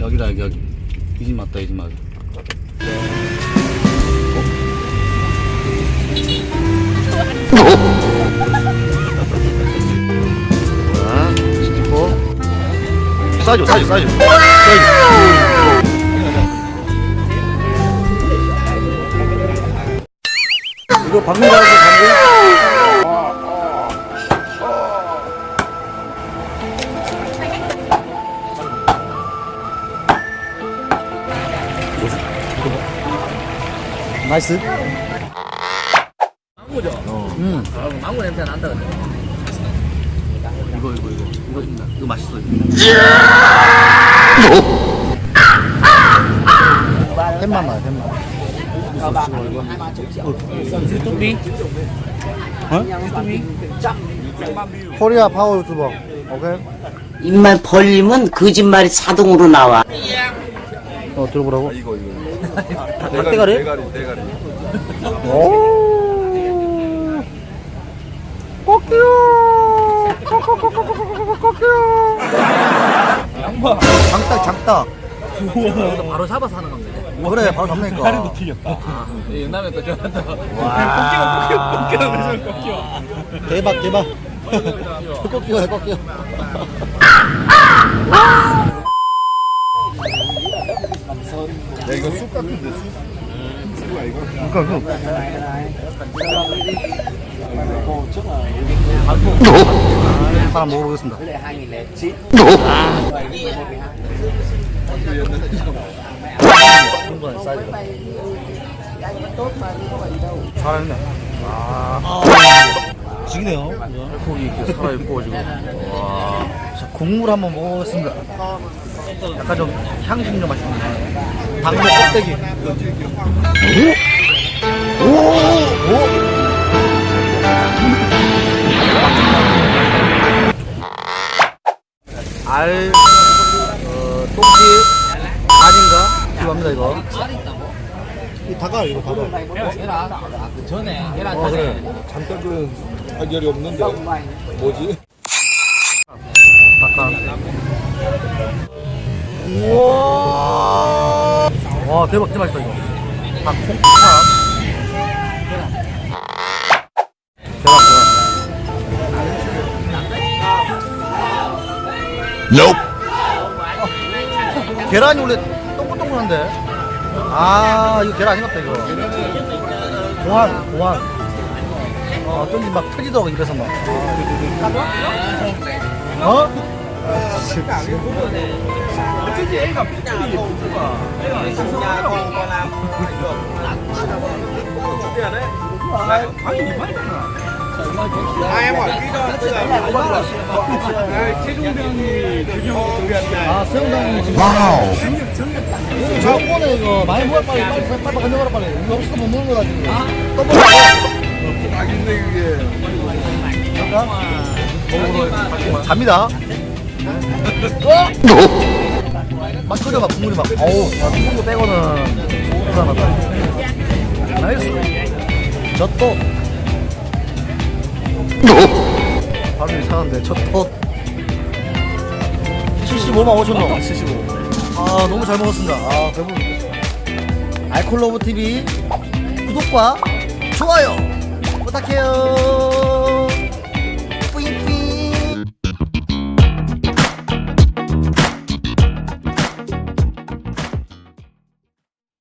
여기다 여기 여기 이 집 맞다 이 집 맞아 뭐야 시키고 싸줘 싸줘 싸줘 싸줘 이거 박물관에서 방금 나이스 망고죠? 음. 아, 망고 냄새 난다 근데. 이거 이거 이거. 이거 이거, 이거 맛있어 이거. 햄만 나요 햄만. 유튜브 코리아 파워 유튜버. 오케이? 입만 벌리면 거짓말이 자동으로 나와. 어 들어보라고? 이거 이거. 닭대가리? 대가리 대가리. 오! 꼬끼요 꼬끼요 장딱. 장딱 이거 바로 잡아서 하는 겁니다. 그래 바로 잡으니까 아, 이 영남에 또 좋아한다. 와. 대박 대박. 꼬끼요 꼬끼요 야 이거 쑥 같은데 쑥. 쑥아 이거. 그러니까 그 하나 먹어보겠습니다. 충분한 사이즈가 살아있네. 아. 지기네요. 고기 이렇게 살아있고 지금. 와 자, 국물 한번 먹어보겠습니다 약간 좀 향신료 맛이 나네 당도 껍데기 오! 오! 알, 어, 똥집, 간인가? 필요합니다, 이거. 이 닭알, 이거 닭알. 계란, 그 전에 계란 어, 전에. 그래. 잠깐은 할결이 없는데. 뭐지? 닭알. 우와! 와, 대박, 진짜 맛있다, 이거. 닭콩탕. 계란, 계란. 계란이 원래 동글동글한데. 아, 이거 계란 같다, 이거. 고안, 고안. 어, 어쩐지 막 터지더라고, 입에서 막. 어? 아, 수영장이 지금. 와우. 저번에 이거 많이 먹을 빨리, 빨리, 빨리, 빨리 건져가라, 빨리. 이거 없어도 못 먹는 거라, 지금. 또 먹어. 딱 있네 그게. 잡니다. 막 끓여 막 국물이 막 어우 야, 국물 빼고는 불안하다. 나이스. 저또 발음이 이상한데 저또 75만 5천 원. 75. 아 너무 잘 먹었습니다. 아 배부릅니다. 알콜로브 TV 구독과 좋아요 부탁해요.